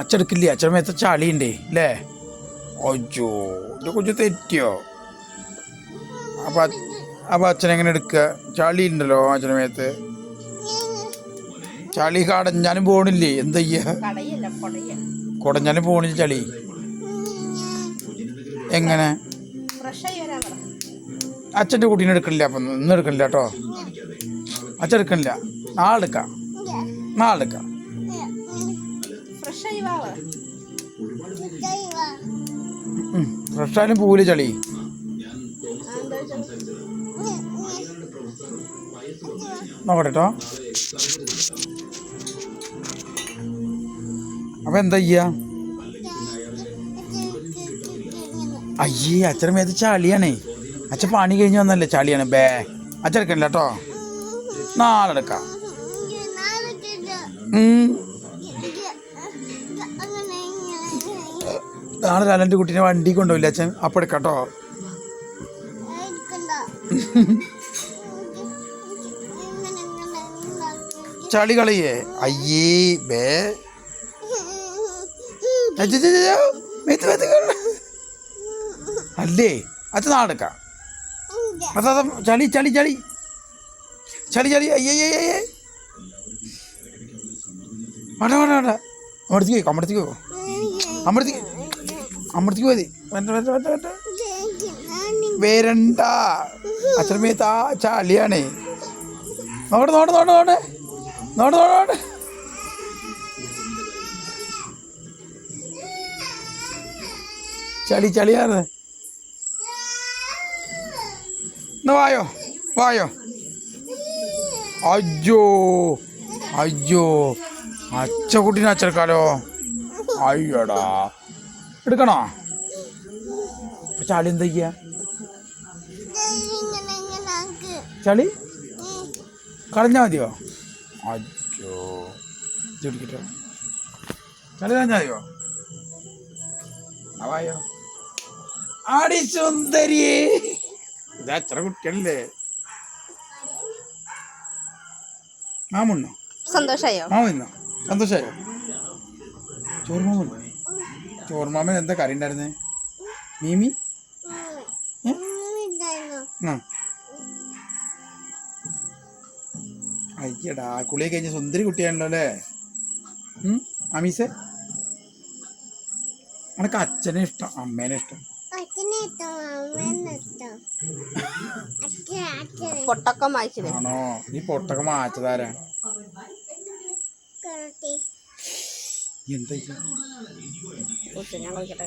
അച്ചെടുക്കില്ലേ? അച്ഛൻ മേത്ത ചളിയുണ്ടേ അല്ലേ അയ്യോ ഇത് കുഞ്ഞു തെറ്റിയോ? അപ്പൊ അപ്പൊ അച്ഛനെങ്ങനെ എടുക്കുക? ചളി ഉണ്ടല്ലോ അച്ഛനെ മേത്ത് ചളി കടഞ്ഞാലും പോണില്ലേ? എന്താ കുടഞ്ഞാലും പോണില്ല ചളി. എങ്ങനെ? അച്ഛന്റെ കുട്ടീനെ എടുക്കണില്ല അപ്പം ഇന്ന് എടുക്കണില്ല കേട്ടോ. അച്ഛൻ എടുക്കണില്ല. നാളെ എടുക്കാം. ഫ്രഷായാലും പൂവിൽ ചളി? നോക്കട്ടോ അപ്പം എന്താ ചെയ്യാ? അയ്യേ അച്ഛൻ മേത്ത് ചളിയാണേ. അച്ഛൻ പണി കഴിഞ്ഞ് വന്നല്ലേ ചളിയാണ്. ബേ അച്ഛൻ എടുക്കണില്ല കേട്ടോ. നാളെ എടുക്കാം. ഉം. നാളെ ലാലന്റെ കുട്ടീനെ വണ്ടി കൊണ്ടുപോയില്ല അച്ഛൻ? അപ്പം എടുക്കട്ടോ ചളി കളയേ. അയ്യേ ബേ. അല്ലേ? അച്ഛൻ നാളെ എടുക്കാം. അതാ അതാ, ചളി ചളി ചളി. ചളി ചളി. അയ്യേ വേണ്ട വേണ്ട വേണ്ട അമ്മടത്തേക്ക് അമ്മടത്തേക്ക് അമ്മടത്തേക്ക് അമ്മടത്തേക്ക് പോയി വേണ്ട വേണ്ട വേണ്ട വേണ്ട വരണ്ട. അച്ഛനമ്മ താ ചളിയാണേ നോട്ടെ നോട്ടെ നോട്ടെ നോട്ടെ നോട്ടെ നോട്ടെ നോട്ടെ ചളി ചളിയാണ്. എന്നാ വായോ വായോ. അയ്യോ അയ്യോ. അച്ഛ കുട്ടീനെ അച്ചെടുക്കാലോ. അയ്യോടാ. എടുക്കണോ? ചളി എന്താ ചെയ്യാ? ചളി? കളഞ്ഞാൽ മതിയോ? അയ്യോ ഇത് പിടിക്കട്ടെ. ചളി കളഞ്ഞാൽ മതിയോ? അവായോ ആടി സുന്ദരി. ഇതാ എത്ര കുട്ടിയല്ലേ മാമുണ്ണോ? സന്തോഷായോ? മാമ സന്തോഷായോ? ചോറ് തിന്നോ? ചോറുമാമൻ എന്താ കറി ഉണ്ടായിരുന്നേ? മീമി? ആ. അയ്യടാ കുളിയെ കഴിഞ്ഞ സുന്ദരി കുട്ടിയാണല്ലോ അല്ലേ? അമീസ്? എനക്ക് അച്ഛനെ ഇഷ്ടം അമ്മേനെ ഇഷ്ടം. പൊട്ടക്കം വായിച്ചത് ആണോ? നീ പൊട്ടൊക്കെ മാറ്റതാരാ എന്താ ഓക്കെ ഞാൻ നോക്കട്ടെ